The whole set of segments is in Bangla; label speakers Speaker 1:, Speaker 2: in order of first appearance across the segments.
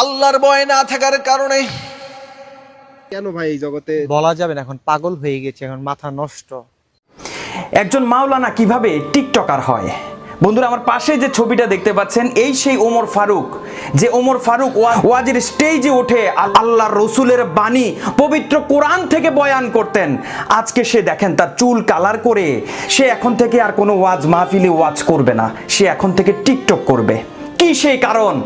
Speaker 1: আল্লাহর ভয় না থাকার কারণে।
Speaker 2: কেন ভাই এই জগতে?
Speaker 3: বলা যাবে না এখন পাগল হয়ে গেছে এখন মাথা নষ্ট।
Speaker 4: একজন মাওলানা কীভাবে টিকটকার হয়? বন্ধুরা আমার পাশে যে ছবিটা দেখতে পাচ্ছেন এই সেই ওমর ফারুক। যে ওমর ফারুক ওয়া- ওয়াজের স্টেজে উঠে আল- আল্লাহর রসুলের বাণী পবিত্র কোরআন থেকে বয়ান করতেন। আজকে সে দেখেন তার চুল কালার করে সে এখন থেকে আর কোনো ওয়াজ মাহফিলে ওয়াজ করবে না। সে এখন থেকে টিকটক করবে। কি সেই কারণ?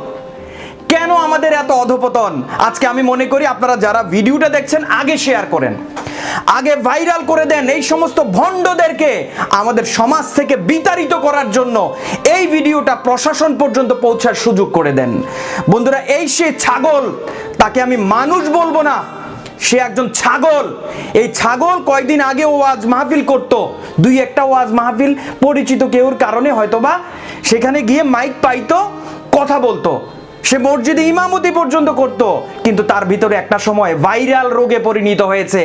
Speaker 4: কেন আমাদের এত অধপতন? আজকে আমি মনে করি আপনারা যারা ভিডিওটা দেখছেন, আগে শেয়ার করেন। আগে ভাইরাল করে দেন এই সমস্ত ভণ্ডদেরকে আমাদের সমাজ থেকে বিতাড়িত করার জন্য। এই ভিডিওটা প্রশাসন পর্যন্ত পৌঁছার সুযোগ করে দেন। বন্ধুরা, এই সে ছাগল, তাকে আমি মানুষ বলব না, সে একজন ছাগল। এই ছাগল কয়েকদিন আগে ওয়াজ মাহফিল করত। দুই একটা ওয়াজ মাহফিল, পরিচিত কেউর কারণে হয়তোবা সেখানে গিয়ে মাইক পাইতো, কথা বলতো। সে মসজিদে ইমামতি পর্যন্ত করত, কিন্তু তার ভিতরে একটা সময় ভাইরাল রোগে পরিণত হয়েছে।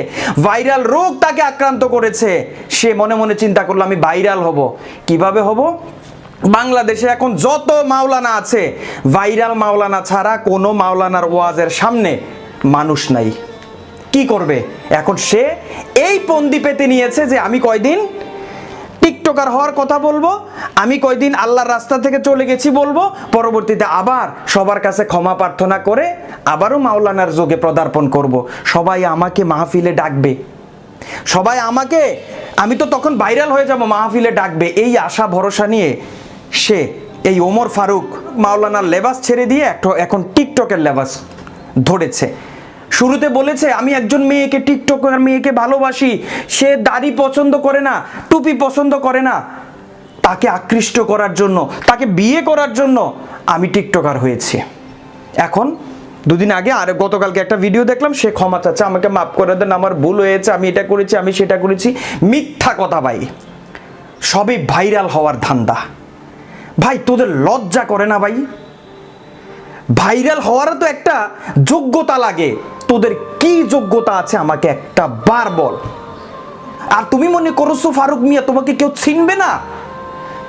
Speaker 4: ভাইরাল রোগ তাকে আক্রান্ত করেছে। সে মনে মনে চিন্তা করল, আমি ভাইরাল হব। কীভাবে হব? বাংলাদেশে এখন যত মাওলানা আছে, ভাইরাল মাওলানা ছাড়া কোনো মাওলানার ওয়াজের সামনে মানুষ নাই। কি করবে? এখন সে এই পন্দি পেতে নিয়েছে যে, আমি কয়দিন টিকটকার হওয়ার কথা বলব। আমি কয়দিন আল্লাহর রাস্তা থেকে চলে গেছি বলব। পরবর্তীতে আবার সবার কাছে ক্ষমা প্রার্থনা করে আবারও মাওলানার যোগে পদার্পণ করব। সবাই আমাকে মাহফিলে ডাকবে। সবাই আমাকে, আমি তো তখন ভাইরাল হয়ে যাব, মাহফিলে ডাকবে। এই আশা, ভরসা নিয়ে সে, এই ওমর ফারুক মাওলানার লেবাস ছেড়ে দিয়ে একটা, এখন টিকটকের লেবাস ধরেছে। শুরুতে বলেছে, আমি একজন মেয়েকে টিকটকার মেয়েকে ভালোবাসি। সে দাড়ি পছন্দ করে না, টুপি পছন্দ করে না। তাকে আকৃষ্ট করার জন্য, তাকে বিয়ে করার জন্য আমি টিকটকার হয়েছি। এখন, দুদিন আগে, আর গতকালকে একটা ভিডিও দেখলাম, সে ক্ষমা চাচ্ছে, আমাকে মাফ করে দেন, আমার ভুল হয়েছে, আমি এটা করেছি, আমি সেটা করেছি। মিথ্যা কথা ভাই। সবই ভাইরাল হওয়ার ধান্দা। ভাই, তোদের লজ্জা করে না ভাই? ভাইরাল হওয়ারও তো একটা যোগ্যতা লাগে। তোদের কি যোগ্যতা আছে আমাকে একটা বার বল। আর তুমি মনে করছ ফারুক মিয়া, তোমাকে কেউ চিনবে না?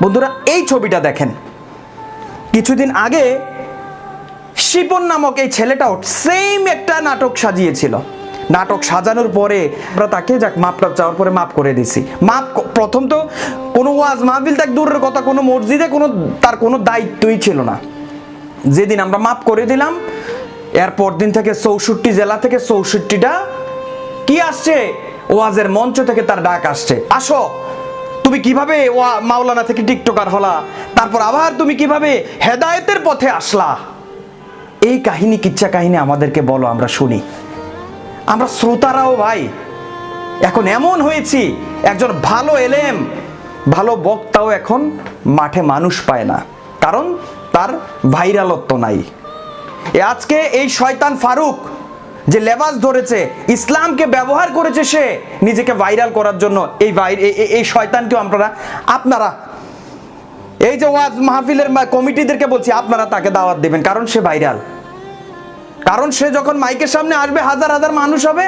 Speaker 4: বন্ধুরা, এই ছবিটা দেখেন। কিছুদিন আগে শিপন নামক এই ছেলেটাও সেম একটা নাটক সাজিয়েছিল। নাটক সাজানোর পরে আমরা তাকে যাক মাপটা চাওয়ার পরে মাপ করে দিছি। মাপ প্রথম তো কোনো ওয়াজ মাহফিল তাক দূরের কথা, কোনো মসজিদে কোনো তার কোনো দায়িত্বই ছিল না। যেদিন আমরা মাপ করে দিলাম এরপর দিন থেকে চৌষট্টি জেলা থেকে চৌষট্টিটা কি আসছে? ওয়াজের মঞ্চ থেকে তার ডাক আসছে। আসো, তুমি কীভাবে ওয়া মাওলানা থেকে টিকটকার হলা? তারপর আবার তুমি কীভাবে হেদায়েতের পথে আসলা? এই কাহিনী, কিচ্ছা কাহিনী আমাদেরকে বলো, আমরা শুনি। আমরা শ্রোতারাও ভাই, এখন এমন হয়েছি, একজন ভালো এলেম, ভালো বক্তাও এখন মাঠে মানুষ পায় না। কারণ তার ভাইরালত্ব নাই। আজকে এই শয়তান ফারুক যে লেবাস ধরেছে, ইসলামকে ব্যবহার করেছে সে নিজেকে ভাইরাল করার জন্য, এই এই শয়তানকেও আপনারা আপনারা এই যে ওয়াজ মাহফিলের কমিটিদেরকে বলছি, আপনারা তাকে দাওয়াত দেবেন, কারণ সে ভাইরাল। কারণ সে যখন মাইকের সামনে আসবে, হাজার হাজার মানুষ হবে।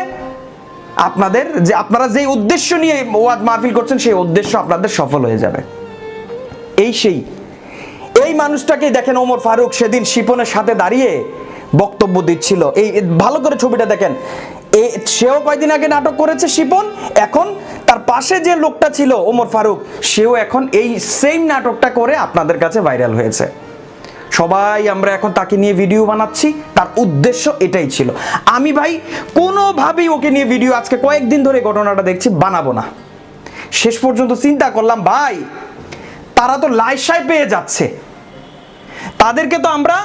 Speaker 4: আপনাদের যে আপনারা যে উদ্দেশ্য নিয়ে ওয়াজ মাহফিল করছেন, সেই উদ্দেশ্য আপনাদের সফল হয়ে যাবে। এই সেই এই মানুষটাকে দেখেন ওমর ফারুক সেদিন শিপনের সাথে দাঁড়িয়ে বক্তব্য দিচ্ছিল। এই ভালো করে ছবিটা দেখেন। এ সেও কয়দিন আগে নাটক করেছে শিপন, এখন তার পাশে যে লোকটা ছিল ওমর ফারুক, সেও এখন এই সেম নাটকটা করে আপনাদের কাছে ভাইরাল হয়েছে। সবাই আমরা এখন তাকে নিয়ে ভিডিও বানাচ্ছি, তার উদ্দেশ্য এটাই ছিল। আমি ভাই, কোনোভাবেই ওকে নিয়ে ভিডিও আজকে কয়েকদিন ধরে ঘটনাটা দেখছি, বানাবো না। শেষ পর্যন্ত চিন্তা করলাম, ভাই, তারা তো লাইসায় পেয়ে যাচ্ছে। তাদেরকে তো আমরা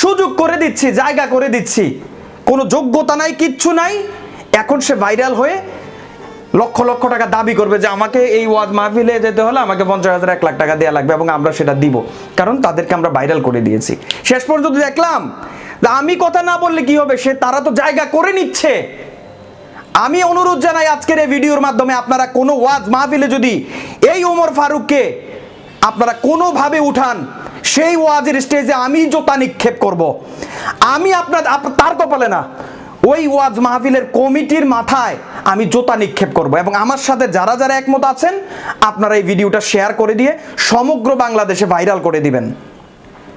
Speaker 4: সুযোগ করে দিচ্ছি, জায়গা করে দিচ্ছি। কোনো যোগ্যতা নাই, কিচ্ছু নাই। এখন সে ভাইরাল হয়ে লক্ষ লক্ষ টাকা দাবি করবে যে আমাকে এই ওয়াজ মাহফিলে যেতে হলে আমাকে পঞ্চাশ হাজার, এক লাখ টাকা দেওয়া লাগবে এবং আমরা সেটা দিব। কারণ তাদেরকে আমরা ভাইরাল করে দিয়েছি। শেষ পর্যন্ত দেখলাম আমি কথা না বললে কি হবে? সে, তারা তো জায়গা করে নিচ্ছে। আমি অনুরোধ জানাই আজকের এই ভিডিওর মাধ্যমে আপনারা কোনো ওয়াজ মাহফিলে যদি এই ওমর ফারুককে আপনারা কোনোভাবে উঠান সেই ওয়াজের স্টেজে আমি জোতা নিক্ষেপ করব। আমি আপনার, আপ- তার কপালে না ওই ওয়াজ মাহফিলের কমিটির মাথায় আমি জোতা নিক্ষেপ করব এবং আমার সাথে যারা যারা একমত আছেন, আপনারা এই ভিডিওটা শেয়ার করে দিয়ে সমগ্র বাংলাদেশে ভাইরাল করে দিবেন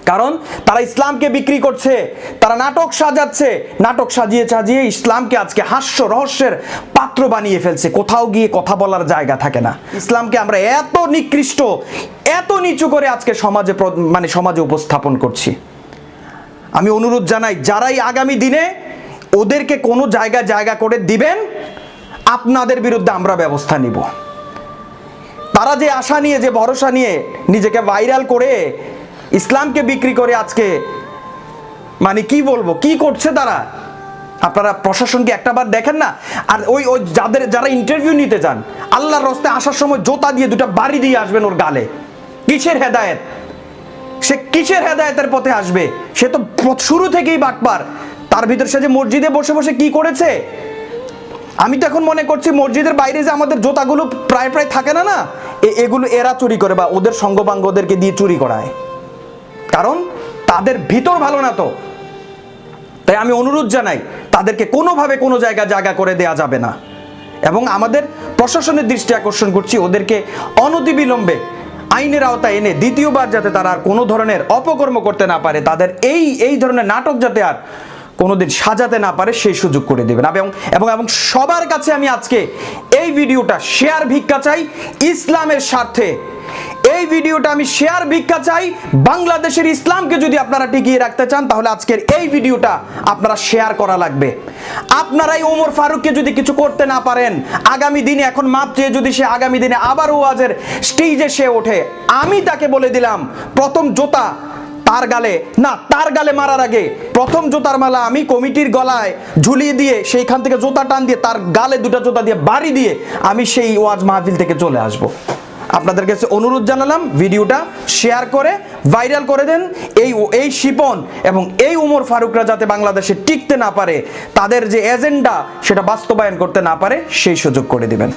Speaker 4: কারণ তারা ইসলামকে বিক্রি করছে, তারা নাটক সাজাচ্ছে, নাটক সাজিয়ে সাজিয়ে ইসলামকে আজকে হাস্য রহস্যের পাত্র বানিয়ে ফেলছে। কোথাও গিয়ে কথা বলার জায়গা থাকে না। ইসলামকে আমরা এত নিকৃষ্ট, এত নিচু করে আজকে সমাজে মানে সমাজে উপস্থাপন করছি। আমি অনুরোধ জানাই, যারাই আগামী দিনে ওদেরকে কোনো জায়গা জায়গা করে দিবেন, আপনাদের বিরুদ্ধে আমরা ব্যবস্থা নিব। তারা যে আশা নিয়ে, যে ভরসা নিয়ে নিজেকে ভাইরাল করে ইসলামকে বিক্রি করে আজকে মানে কি বলব, কি করছে তারা? আপনারা প্রশাসনকে একটাবার দেখেন না? আর ওই ওই যাদের, যারা ইন্টারভিউ নিতে যান, আল্লাহর রস্তে আসার সময় জোতা দিয়ে দুটা বাড়ি দিয়ে আসবেন ওর গালে। কিসের হেদায়েত? সে কিসের হেদায়েতের পথে আসবে? সে তো শুরু থেকেই বাটপার তার ভিতর সে যে মসজিদে বসে বসে কি করেছে? আমি তো এখন মনে করছি মসজিদের বাইরে যে আমাদের জোতাগুলো প্রায় প্রায় থাকে না না? এগুলো এরা চুরি করে বা ওদের সঙ্গপাঙ্গ ওদেরকে দিয়ে চুরি করায়। কারণ তাদের ভিতর ভালো না তো। তাই আমি অনুরোধ জানাই, তাদেরকে কোনোভাবে কোনো জায়গা জায়গা করে দেয়া যাবে না। এবং আমাদের প্রশাসনের দৃষ্টি আকর্ষণ করছি, ওদেরকে অনতিবিলম্বে আইনের আওতায় এনে দ্বিতীয়বার যাতে তারা আর কোনো ধরনের অপকর্ম করতে না পারে, তাদের এই এই ধরনের নাটক যাতে আর কোনোদিন সাজাতে না পারে, সেই সুযোগ করে দেবেন। এবং এবং এবং সবার কাছে আমি আজকে এই ভিডিওটা শেয়ার ভিক্ষা চাই, ইসলামের স্বার্থে। এই ভিডিওটা আমি শেয়ার ভিক্ষা চাই। বাংলাদেশের ইসলামকে যদি আপনারা টিকিয়ে রাখতে চান, তাহলে আজকের এই ভিডিওটা আপনারা শেয়ার করা লাগবে। আপনারাই ওমর ফারুককে যদি কিছু করতে না পারেন, আগামী দিনে এখন মাপ চেয়ে যদি সে আগামী দিনে আবার ওয়াজের স্টেজে সে ওঠে, আমি তাকে বলে দিলাম, প্রথম জোতা তার গালে, না, তার গালে মারার আগে প্রথম জোতার মালা আমি কমিটির গলায় ঝুলিয়ে দিয়ে সেইখান থেকে জোতা টান দিয়ে তার গালে দুটো জোতা দিয়ে বাড়ি দিয়ে আমি সেই ওয়াজ মাহফিল থেকে চলে আসব। আপনাদের কাছে অনুরোধ জানালাম ভিডিওটা শেয়ার করে ভাইরাল করে দেন এই এই শিপন এবং এই উমর ফারুকরা যাতে বাংলাদেশে টিকতে না পারে, তাদের যে এজেন্ডা সেটা বাস্তবায়ন করতে না পারে, সেই সুযোগ করে দিবেন।